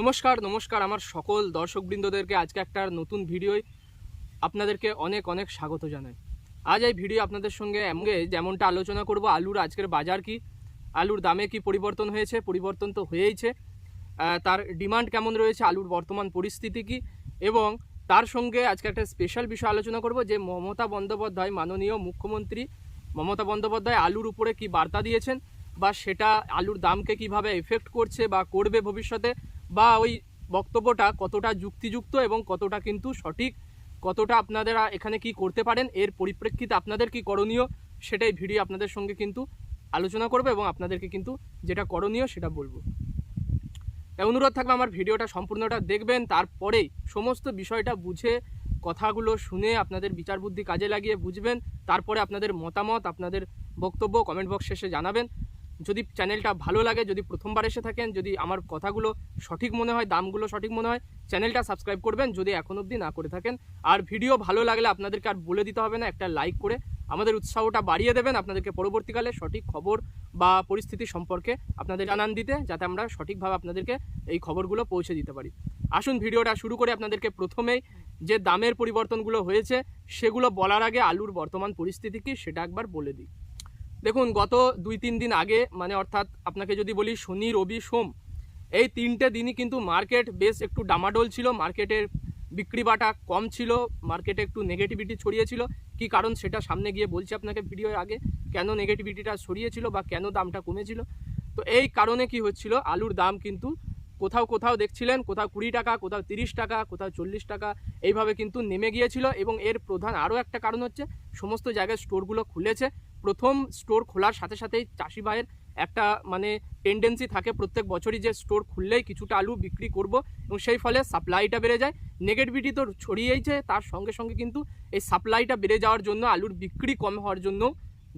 নমস্কার নমস্কার আমার সকল দর্শকবৃন্দদেরকে আজকে একটা নতুন ভিডিওয় আপনাদেরকে অনেক অনেক স্বাগত জানাই। আজ এই ভিডিও আপনাদের সঙ্গে এমন যেমনটা আলোচনা করব, আলুর আজকের বাজার কি, আলুর দামে কি পরিবর্তন হয়েছে, পরিবর্তন তো হয়েইছে তার ডিমান্ড কেমন রয়েছে, আলুর বর্তমান পরিস্থিতি কি, এবং তার সঙ্গে আজকে একটা স্পেশাল বিষয় আলোচনা করব যে মমতা বন্দ্যোপাধ্যায়, মাননীয় মুখ্যমন্ত্রী মমতা বন্দ্যোপাধ্যায় আলুর উপরে কি বার্তা দিয়েছেন, বা সেটা আলুর দামকে কীভাবে এফেক্ট করছে বা করবে ভবিষ্যতে বা ওই বক্তব্যটা কতটা যুক্তিযুক্ত এবং কতটা কিন্তু সঠিক, কতটা আপনারা এখানে কি করতে পারেন, এর পরিপ্রেক্ষিতে আপনাদের কি করণীয়, সেটাই ভিডিও আপনাদের সঙ্গে কিন্তু আলোচনা করবে এবং আপনাদেরকে কিন্তু যেটা করণীয় সেটা বলব। তাই অনুরোধ থাকবে আমার ভিডিওটা সম্পূর্ণটা দেখবেন, তারপরেই সমস্ত বিষয়টা বুঝে, কথাগুলো শুনে আপনাদের বিচার বুদ্ধি কাজে লাগিয়ে বুঝবেন, তারপরে আপনাদের মতামত, আপনাদের বক্তব্য কমেন্ট বক্স শেষে জানাবেন। যদি চ্যানেলটা ভালো লাগে, যদি প্রথমবার এসে থাকেন, যদি আমার কথাগুলো সঠিক মনে হয়, দামগুলো সঠিক মনে হয় চ্যানেলটা সাবস্ক্রাইব করবেন, যদি এখন অবধি না করে থাকেন। আর ভিডিও ভালো লাগলে আপনাদেরকে আর বলে দিতে হবে না, একটা লাইক করে আমাদের উৎসাহটা বাড়িয়ে দেবেন, আপনাদেরকে পরবর্তীকালে সঠিক খবর বা পরিস্থিতি সম্পর্কে আপনাদের জানান দিতে, যাতে আমরা সঠিকভাবে আপনাদেরকে এই খবরগুলো পৌঁছে দিতে পারি। আসুন ভিডিওটা শুরু করে আপনাদেরকে প্রথমেই যে দামের পরিবর্তনগুলো হয়েছে, সেগুলো বলার আগে আলুর বর্তমান পরিস্থিতি কি, সেটা একবার বলে দিই। দেখুন, গত দুই তিন দিন আগে মানে অর্থাৎ আপনাকে যদি বলি শনি, রবি, সোম, এই তিনটে দিনই কিন্তু মার্কেট বেশ একটু ডামাডোল ছিল। মার্কেটের বিক্রি বাটা কম ছিল, মার্কেটে একটু নেগেটিভিটি ছড়িয়েছিল। কি কারণ সেটা সামনে গিয়ে বলছি আপনাকে ভিডিওর আগে, কেন নেগেটিভিটিটা ছড়িয়েছিল বা কেন দামটা কমেছিল। তো এই কারণে কি হচ্ছিল, আলুর দাম কিন্তু কোথাও কোথাও দেখছিলেন, কোথাও কুড়ি টাকা, কোথাও তিরিশ টাকা, কোথাও চল্লিশ টাকা, এইভাবে কিন্তু নেমে গিয়েছিল। এবং এর প্রধান আরও একটা কারণ হচ্ছে, সমস্ত জায়গায় স্টোরগুলো খুলেছে। প্রথম স্টোর খোলার সাথে সাথেই চাষি ভাইয়ের একটা মানে টেন্ডেন্সি থাকে। প্রত্যেক বছরই যে স্টোর খুললেই কিছুটা আলু বিক্রি করব এবং সেই ফলে সাপ্লাইটা বেড়ে যায়। নেগেটিভিটি তো ছড়িয়েইছে তার সঙ্গে সঙ্গে কিন্তু এই সাপ্লাইটা বেড়ে যাওয়ার জন্য, আলুর বিক্রি কম হওয়ার জন্য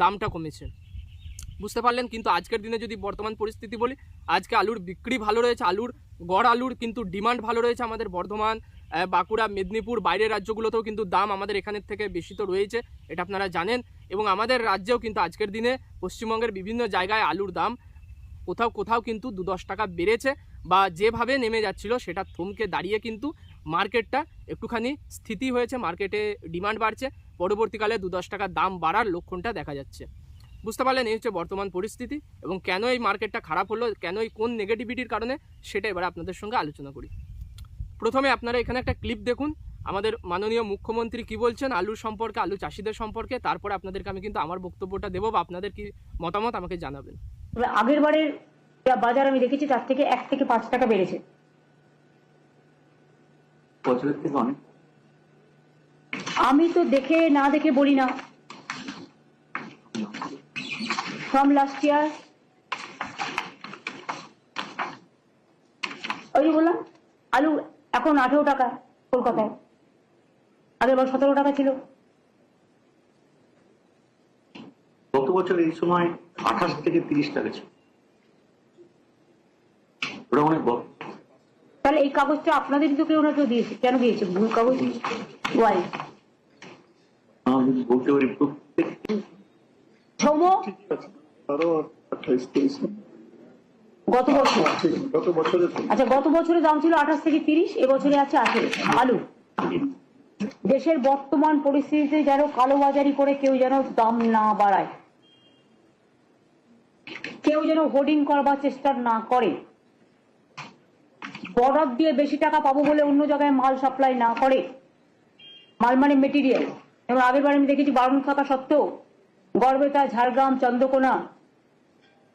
দামটা কমেছে। বুঝতে পারলেন? কিন্তু আজকের দিনে যদি বর্তমান পরিস্থিতি বলি, আজকে আলুর বিক্রি ভালো রয়েছে, আলুর গড় আলুর কিন্তু ডিমান্ড ভালো রয়েছে আমাদের বর্ধমান বাঁকুড়া, মেদিনীপুর বাইরের রাজ্যগুলোতেও কিন্তু দাম আমাদের এখানের থেকে বেশি তো রয়েছে, এটা আপনারা জানেন। এবং আমাদের রাজ্যেও কিন্তু আজকের দিনে পশ্চিমবঙ্গের বিভিন্ন জায়গায় আলুর দাম কোথাও কোথাও কিন্তু দু দশ টাকা বেড়েছে বা যেভাবে নেমে যাচ্ছিল সেটা থমকে দাঁড়িয়ে কিন্তু মার্কেটটা একটুখানি স্থিতি হয়েছে, মার্কেটে ডিমান্ড বাড়ছে, পরবর্তীকালে দু দশ টাকা দাম বাড়ার লক্ষণটা দেখা যাচ্ছে। বুঝতে পারলেন, এই হচ্ছে বর্তমান পরিস্থিতি এবং কেন এই মার্কেটটা খারাপ হলো, কেন এই কোন নেগেটিভিটির কারণে সেটা এবার আপনাদের সঙ্গে আলোচনা করি। প্রথমে আপনারা এখানে একটা ক্লিপ দেখুন। আমাদের মাননীয় মুখ্যমন্ত্রী কি বলছেন? আলু সম্পর্কে আলু চাষিদের সম্পর্কে। তারপরে আপনাদেরকে আমি কিন্তু আমার বক্তব্যটা দেবো বা আপনাদের কি মতামত আমাকে জানাবেন। আগের বারের বাজার আমি দেখেছি তার থেকে এক থেকে পাঁচ টাকা বেড়েছে। বছরের থেকে অনেক। আমি তো দেখে না দেখে বলি না। ফ্রম লাস্ট ইয়ার ওই বললাম আলু এখন আঠেরো টাকা কলকাতায়। আগের বার সতেরো টাকা ছিল। গত বছর এই সময় আঠাশ থেকে তিরিশ টাকা ছিল। ওটা অনেক বড়। তাহলে এই কাগজটা আপনাদেরই তো কেউ না কেউ দিয়েছে? কেন দিয়েছে? ভুল কাগজ? ওয়াই আমি বলতে পারি প্রত্যেক সৌম আরও আঠাইশ তেইশ গত বছর। গত বছরে আচ্ছা গত বছরের দাম ছিল আঠাশ থেকে তিরিশ এবছরে আছে আঠেরো। আলু। দেশের বর্তমান পরিস্থিতিতে যেন কালোবাজারি করে কেউ যেন দাম না বাড়ায়। কেউ যেন হোর্ডিং করবার চেষ্টা না করে। বর্ডার দিয়ে বেশি টাকা পাবো বলে অন্য জায়গায় মাল সাপ্লাই না করে। মাল মানে মেটেরিয়াল এবং আগের বার আমি দেখেছি বারণ থাকা সত্ত্বেও গড়বেতা ঝাড়গ্রাম চন্দ্রকোনা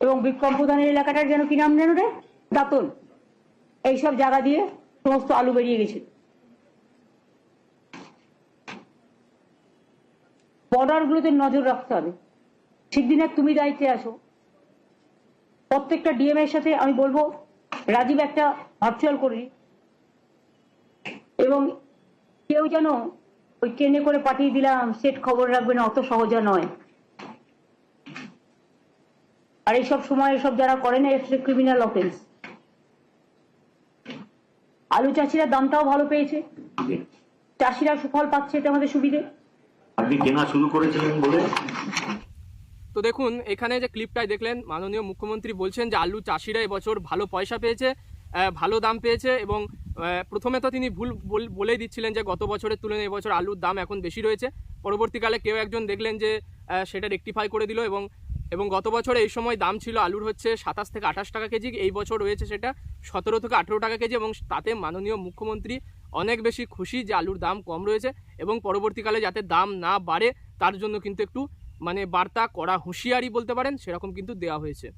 এবং বিক্রম প্রধানের এলাকাটার যেন কি নাম যেন রে? দাতন। এইসব জায়গা দিয়ে সমস্ত আলু বেরিয়ে গেছে। বর্ডার গুলোতে নজর রাখতে হবে। ঠিক দিনে তুমি দায়িত্বে আসো প্রত্যেকটা ডিএম এর সাথে আমি বলব, রাজীব একটা ভার্চুয়াল করি এবং কেউ যেন ওই ট্রেনে করে পাঠিয়ে দিলাম, সেট খবর রাখবে না, অত সহজা নয়। আর এইসব সময় এসব যারা করে না এটা ক্রিমিনাল অফেন্স আলু চাষিরা দামটাও ভালো পেয়েছে। চাষিরা সুফল পাচ্ছে এটা আমাদের সুবিধে। আপনি কেনা শুরু করেছিলেন বলে? তো দেখুন এখানে যে ক্লিপটাই দেখলেন মাননীয় মুখ্যমন্ত্রী বলছেন যে আলু চাষিরা এবছর ভালো পয়সা পেয়েছে আহ, ভালো দাম পেয়েছে এবং আহ, প্রথমে তো তিনি ভুল বল- বলেই দিচ্ছিলেন যে গত বছরের তুলনায় এবছর আলুর দাম এখন বেশি রয়েছে। পরবর্তীকালে কেউ একজন দেখলেন যে আহ, সেটা রেকটিফাই করে দিল এবং এবং গত বছর এই সময় দাম ছিল আলুর হচ্ছে সাতাশ থেকে আঠাশ টাকা কেজি, এই বছর রয়েছে সেটা সতেরো থেকে আঠেরো টাকা কেজি এবং তাতে মাননীয় মুখ্যমন্ত্রী অনেক বেশি খুশি যে আলুর দাম কম রয়েছে এবং পরবর্তীকালে যাতে দাম না বাড়ে তার জন্য কিন্তু একটু মানে বার্তা করা হুঁশিয়ারি বলতে পারেন, সেরকম কিন্তু দেওয়া হয়েছে।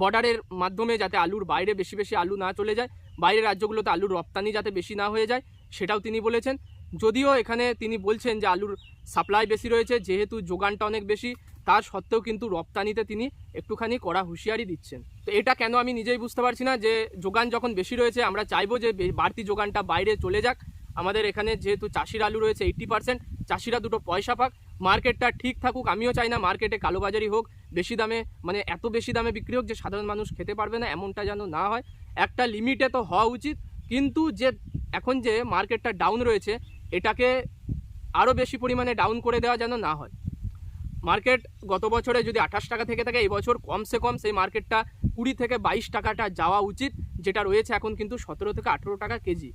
বর্ডারের মাধ্যমে যাতে আলুর বাইরে বেশি বেশি আলু না চলে যায়, বাইরের রাজ্যগুলোতে আলুর রপ্তানি যাতে বেশি না হয়ে যায়, সেটাও তিনি বলেছেন। যদিও এখানে তিনি বলছেন যে আলুর সাপ্লাই বেশি রয়েছে, যেহেতু যোগানটা অনেক বেশি তার সত্ত্বেও কিন্তু রপ্তানিতে তিনি একটুখানি কড়া হুঁশিয়ারি দিচ্ছেন। তো এটা কেন আমি নিজেই বুঝতে পারছি না যে যোগান যখন বেশি রয়েছে, আমরা চাইব যে বাড়তি যোগানটা বাইরে চলে যাক। আমাদের এখানে যেহেতু চাষির আলু রয়েছে এইট্টি পার্সেন্ট চাষিরা দুটো পয়সা পাক। মার্কেটটা ঠিক থাকুক, আমিও চাই না মার্কেটে কালোবাজারি হোক। বেশি দামে মানে এত বেশি দামে বিক্রি হোক যে সাধারণ মানুষ খেতে পারবে না, এমনটা যেন না হয়। একটা লিমিটে তো হওয়া উচিত। কিন্তু যে, এখন যে মার্কেটটা ডাউন রয়েছে, এটাকে আরও বেশি পরিমাণে ডাউন করে দেওয়া যেন না হয়। মার্কেট গত বছরে যদি আঠাশ টাকা থেকে থাকে, এই বছর কমসে কম সেই মার্কেটটা কুড়ি থেকে বাইশ টাকাটা যাওয়া উচিত, যেটা রয়েছে এখন কিন্তু সতেরো থেকে আঠেরো টাকা কেজি।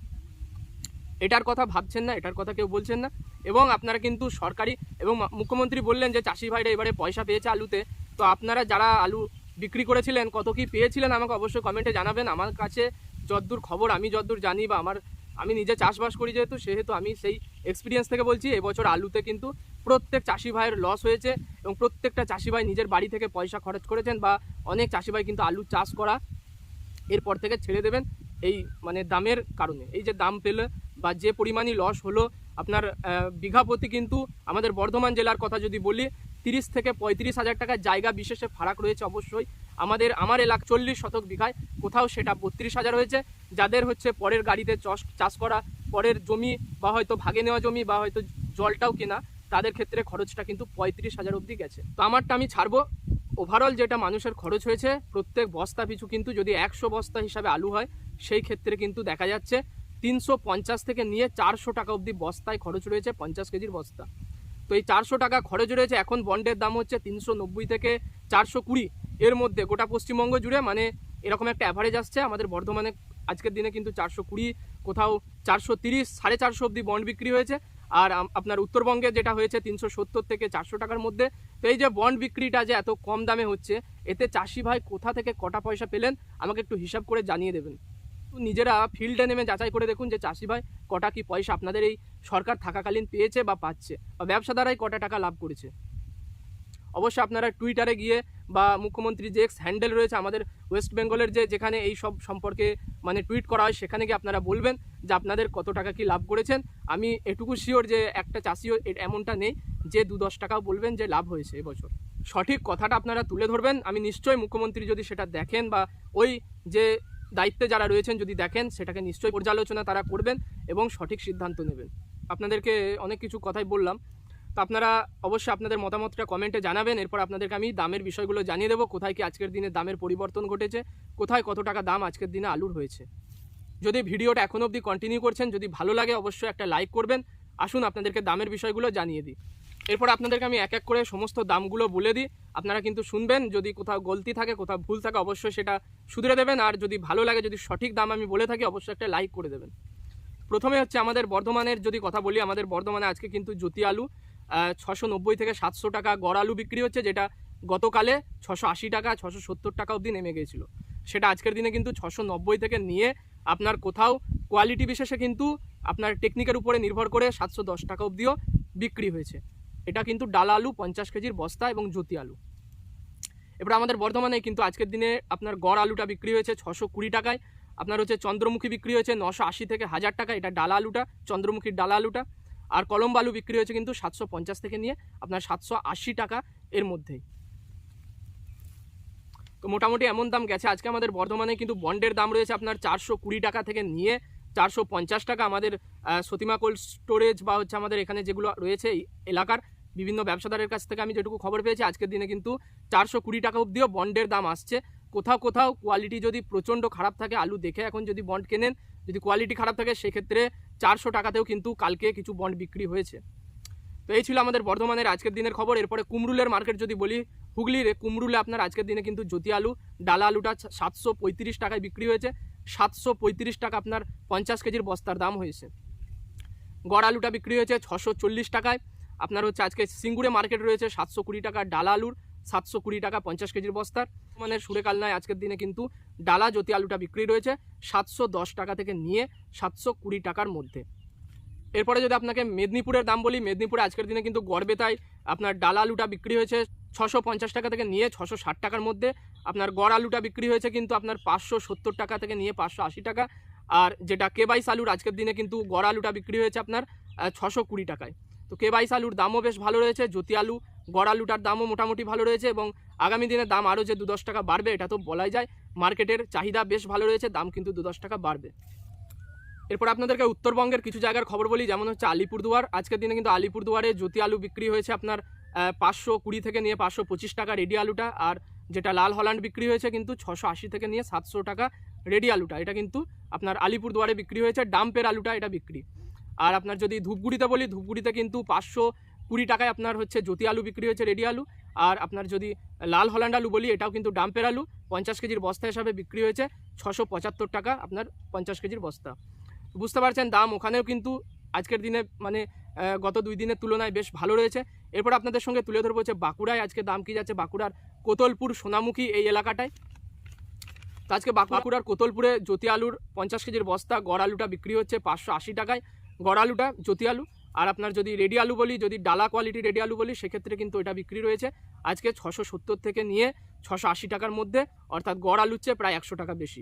এটার কথা ভাবছেন না, এটার কথা কেউ বলছেন না। এবং আপনারা কিন্তু সরকারি এবং মুখ্যমন্ত্রী বললেন যে, চাষি ভাইরা এবারে পয়সা পেয়েছে আলুতে। তো আপনারা যারা আলু বিক্রি করেছিলেন, কত কি পেয়েছিলেন আমাকে অবশ্যই কমেন্টে জানাবেন। আমার কাছে যদ্দূর খবর, আমি যদ্দূর জানি বা আমার, আমি নিজে চাষবাস করি যেহেতু, সেহেতু আমি সেই এক্সপিরিয়েন্স থেকে বলছি, এবছর আলুতে কিন্তু প্রত্যেক চাষি ভাইয়ের লস হয়েছে এবং প্রত্যেকটা চাষি ভাই নিজের বাড়ি থেকে পয়সা খরচ করেছেন বা অনেক চাষি ভাই কিন্তু আলু চাষ করা এরপর থেকে ছেড়ে দেবেন এই মানে দামের কারণে। এই যে দাম পেলে বা যে পরিমাণই লস হলো, আপনার বিঘা প্রতি কিন্তু আমাদের বর্ধমান জেলার কথা যদি বলি, তিরিশ থেকে পঁয়ত্রিশ হাজার টাকার জায়গা বিশেষে ফারাক রয়েছে অবশ্যই। আমাদের, আমার এলাকা চল্লিশ শতক বিঘায় কোথাও সেটা বত্রিশ হাজার হয়েছে। যাদের হচ্ছে পরের গাড়িতে চাষ করা, পরের জমি বা হয়তো ভাগে নেওয়া জমি বা হয়তো জলটাও কেনা। তাদের ক্ষেত্রে খরচটা কিন্তু পঁয়ত্রিশ হাজার অবধি গেছে। তো আমারটা আমি ছাড়বো। ওভারঅল যেটা মানুষের খরচ হয়েছে, প্রত্যেক বস্তা পিছু কিন্তু যদি একশো বস্তা হিসাবে আলু হয়, সেই ক্ষেত্রে কিন্তু দেখা যাচ্ছে তিনশো পঞ্চাশ থেকে নিয়ে চারশো টাকা অবধি বস্তায় খরচ রয়েছে পঞ্চাশ কেজির বস্তা। তো এই চারশো টাকা খরচ রয়েছে, এখন বন্ডের দাম হচ্ছে তিনশো নব্বই থেকে চারশো কুড়ি। এর মধ্যে গোটা পশ্চিমবঙ্গ জুড়ে মানে এরকম একটা অ্যাভারেজ আসছে। আমাদের বর্ধমানে আজকের দিনে কিন্তু চারশো কুড়ি, কোথাও চারশো তিরিশ, সাড়ে চারশো অবধি বন্ড বিক্রি হয়েছে। আর আপনার উত্তরবঙ্গে যেটা হয়েছে তিনশো সত্তর থেকে চারশো টাকার মধ্যে, তো এই যে বন্ড বিক্রিটা যে এত কম দামে হচ্ছে, এতে চাষি ভাই কোথা থেকে কটা পয়সা পেলেন, আমাকে একটু হিসাব করে জানিয়ে দেবেন। নিজেরা ফিল্ডে নেমে যাচাই করে দেখুন যে চাষি ভাই কটা কি পয়সা আপনাদের এই সরকার থাকাকালীন পেয়েছে বা পাচ্ছে, বা ব্যবসাদারাই কটা টাকা লাভ করেছে। অবশ্যই আপনারা টুইটারে গিয়ে বা মুখ্যমন্ত্রী যে এক্স হ্যান্ডেল রয়েছে, আমাদের ওয়েস্ট বেঙ্গলের যে যেখানে এই সব সম্পর্কে মানে টুইট করা হয়, সেখানে গিয়ে আপনারা বলবেন যে আপনাদের কত টাকা কি লাভ করেছেন। আমি এটুকু শিওর যে একটা চাষিও এমনটা নেই যে দু দশ টাকাও বলবেন যে লাভ হয়েছে এবছর সঠিক কথাটা আপনারা তুলে ধরবেন। আমি নিশ্চয়ই মুখ্যমন্ত্রী যদি সেটা দেখেন বা ওই যে দায়িত্বে যারা রয়েছেন যদি দেখেন, সেটাকে নিশ্চয়ই পর্যালোচনা তারা করবেন এবং সঠিক সিদ্ধান্ত নেবেন। আপনাদেরকে অনেক কিছু কথাই বললাম। তো আপনারা অবশ্যই আপনাদের মতামতটা কমেন্টে জানাবেন। এরপর আপনাদেরকে আমি দামের বিষয়গুলো জানিয়ে দেবো। কোথায় কি আজকের দিনে দামের পরিবর্তন ঘটেছে? কোথায় কত টাকা দাম আজকের দিনে আলুর হয়েছে? যদি ভিডিওটা এখন অবধি কন্টিনিউ করছেন, যদি ভালো লাগে অবশ্যই একটা লাইক করবেন। আসুন আপনাদেরকে দামের বিষয়গুলো জানিয়ে দিই। এরপর আপনাদেরকে আমি এক এক করে সমস্ত দামগুলো বলে দিই। আপনারা কিন্তু শুনবেন, যদি কোথাও গলতি থাকে, কোথাও ভুল থাকে, অবশ্যই সেটা শুধরে দেবেন। আর যদি ভালো লাগে, যদি সঠিক দাম আমি বলে থাকি, অবশ্যই একটা লাইক করে দেবেন। প্রথমে হচ্ছে আমাদের বর্ধমানের যদি কথা বলি, আমাদের বর্ধমানে আজকে কিন্তু জ্যোতি আলু। ছশো নব্বই থেকে সাতশো টাকা গড় আলু বিক্রি হচ্ছে, যেটা গতকালে ছশো আশি টাকা, ছশো সত্তর টাকা অবধি নেমে গিয়েছিল। সেটা আজকের দিনে কিন্তু ছশো নব্বই থেকে নিয়ে আপনার কোথাও কোয়ালিটি বিশেষে কিন্তু আপনার টেকনিকের উপরে নির্ভর করে সাতশো দশ টাকা অবধিও বিক্রি হয়েছে। এটা কিন্তু ডালা আলু, পঞ্চাশ কেজির বস্তা এবং জ্যোতি আলু। এবার আমাদের বর্ধমানে কিন্তু আজকের দিনে আপনার গড় আলুটা বিক্রি হয়েছে ছশো কুড়ি টাকায়। আপনার হচ্ছে চন্দ্রমুখী বিক্রি হয়েছে নশো আশি থেকে হাজার টাকা। এটা ডালা আলুটা, চন্দ্রমুখীর ডালা আলুটা। আর কলম আলু বিক্রি হয়েছে কিন্তু সাতশো পঞ্চাশ থেকে নিয়ে আপনার সাতশো আশি টাকা এর মধ্যেই। তো মোটামুটি এমন দাম গেছে। আজকে আমাদের বর্ধমানে কিন্তু বন্ডের দাম রয়েছে আপনার চারশো কুড়ি টাকা থেকে নিয়ে চারশো পঞ্চাশ টাকা। আমাদের সতীমা কোল্ড স্টোরেজ বা হচ্ছে আমাদের এখানে যেগুলো রয়েছে এলাকার বিভিন্ন ব্যবসাদারের কাছ থেকে আমি যেটুকু খবর পেয়েছি, আজকের দিনে কিন্তু চারশো কুড়ি টাকা অবধিও বন্ডের দাম আসছে। কোথাও কোথাও কোয়ালিটি যদি প্রচণ্ড খারাপ থাকে, আলু দেখে এখন যদি বন্ড কেনেন, যদি কোয়ালিটি খারাপ থাকে, সেক্ষেত্রে চারশো টাকাতেও কিন্তু কালকে কিছু বন্ড বিক্রি হয়েছে। তো এই ছিল আমাদের বর্ধমানের আজকের দিনের খবর। এরপরে কুমরুলের মার্কেট যদি বলি, হুগলির কুমরুলে আপনার আজকের দিনে কিন্তু জ্যোতি আলু ডালা আলুটা সাতশো পঁয়ত্রিশ টাকায় বিক্রি হয়েছে। সাতশো পঁয়ত্রিশ টাকা আপনার পঞ্চাশ কেজির বস্তার দাম হয়েছে। গড় আলুটা বিক্রি হয়েছে ছশো চল্লিশ টাকায়। আপনার হচ্ছে আজকে সিঙ্গুরে মার্কেট রয়েছে সাতশো কুড়ি টাকা ডালা আলুর সাতশো কুড়ি টাকা পঞ্চাশ কেজির বস্তার মানে সুরেকাল নয় আজকের দিনে কিন্তু ডালা জ্যোতি আলুটা বিক্রি রয়েছে সাতশো দশ টাকা থেকে নিয়ে সাতশো কুড়ি টাকার মধ্যে। এরপরে যদি আপনাকে মেদিনীপুরের দাম বলি, মেদিনীপুরে আজকের দিনে কিন্তু গড়বেতায় আপনার ডালা আলুটা বিক্রি হয়েছে ছশো পঞ্চাশ টাকা থেকে নিয়ে ছশো ষাট টাকার মধ্যে। আপনার গড় আলুটা বিক্রি হয়েছে কিন্তু আপনার পাঁচশো সত্তর টাকা থেকে নিয়ে পাঁচশো আশি টাকা। আর যেটা কে বাইশ আলুর আজকের দিনে কিন্তু গড় আলুটা বিক্রি হয়েছে আপনার ছশো কুড়ি টাকায়। তো কে বাইশ আলুর দামও বেশ ভালো রয়েছে, জ্যোতি আলু গড় আলুটার দামও মোটামুটি ভালো রয়েছে এবং আগামী দিনে দাম আরও যে দু দশ টাকা বাড়বে, এটা তো বলাই যায়। মার্কেটের চাহিদা বেশ ভালো রয়েছে, দাম কিন্তু দু দশ টাকা বাড়বে। এরপর আপনাদেরকে উত্তরবঙ্গের কিছু জায়গার খবর বলি, যেমন হচ্ছে আলিপুরদুয়ার। আজকের দিনে কিন্তু আলিপুরদুয়ারে জ্যোতি আলু বিক্রি হয়েছে আপনার পাঁচশো কুড়ি থেকে নিয়ে পাঁচশো পঁচিশ টাকা রেডি আলুটা, আর যেটা লাল হল্যান্ড বিক্রি হয়েছে কিন্তু ছশো আশি থেকে নিয়ে সাতশো টাকা রেডি আলুটা। এটা কিন্তু আপনার আলিপুরদুয়ারে বিক্রি হয়েছে, ডাম্পের আলুটা এটা বিক্রি। আর আপনার যদি ধূপগুড়িতে বলি, ধূপগুড়িতে কিন্তু পাঁচশো কুড়ি টাকায় আপনার হচ্ছে জ্যোতি আলু বিক্রি হয়েছে রেডি আলু। আর আপনার যদি লাল হল্যান্ড আলু বলি, এটাও কিন্তু ডাম্পের আলু। পঞ্চাশ কেজির বস্তা হিসাবে বিক্রি হয়েছে, ছশো পঁচাত্তর টাকা আপনার পঞ্চাশ কেজির বস্তা। বুঝতে পারছেন, দাম ওখানেও কিন্তু আজকের দিনে মানে গত দুই দিনের তুলনায় বেশ ভালো রয়েছে। এরপর আপনাদের সঙ্গে তুলে ধরবো হচ্ছে বাঁকুড়ায়। আজকে দাম কী যাচ্ছে বাঁকুড়ার কোতলপুর সোনামুখী এই এলাকাটায়। তো আজকে বাঁকু- বাঁকুড়ার কোতলপুরে জ্যোতি আলুর পঞ্চাশ কেজির বস্তা, গড় আলুটা বিক্রি হচ্ছে পাঁচশো আশি টাকায়। গড় আলুটা জ্যোতি আলু। আর আপনার যদি রেডি আলু বলি, যদি ডালা কোয়ালিটি রেডি আলু বলি, সেক্ষেত্রে কিন্তু এটা বিক্রি রয়েছে। আজকে ছশো সত্তর থেকে নিয়ে ছশো আশি টাকার মধ্যে, অর্থাৎ গড় আলুর চেয়ে প্রায় একশো টাকা বেশি।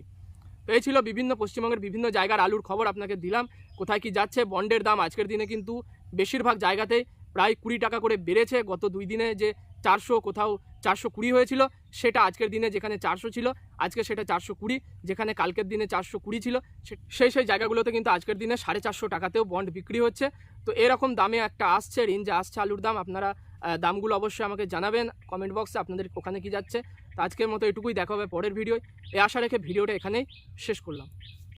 তো এই ছিল বিভিন্ন পশ্চিমবঙ্গের বিভিন্ন জায়গার আলুর খবর আপনাকে দিলাম। কোথায় কি যাচ্ছে, বন্ডের দাম আজকের দিনে কিন্তু বেশিরভাগ জায়গাতেই প্রায় কুড়ি টাকা করে বেড়েছে। গত দুই দিনে যে চারশো কোথাও চারশো কুড়ি হয়েছিল, সেটা আজকের দিনে যেখানে চারশো ছিল, আজকে সেটা চারশো কুড়ি, যেখানে কালকের দিনে চারশো কুড়ি ছিল সেই সেই জায়গাগুলোতে কিন্তু আজকের দিনে সাড়ে চারশো টাকাতেও বন্ড বিক্রি হচ্ছে। তো এরকম দামে একটা আসছে রেঞ্জে আসছে আলুর দাম, আপনারা দামগুলো অবশ্যই আমাকে জানাবেন কমেন্ট বক্সে আপনাদের ওখানে কি যাচ্ছে। তো আজকের মতো এটুকুই দেখা হবে পরের ভিডিও এ আশা রেখে ভিডিওটা এখানেই শেষ করলাম।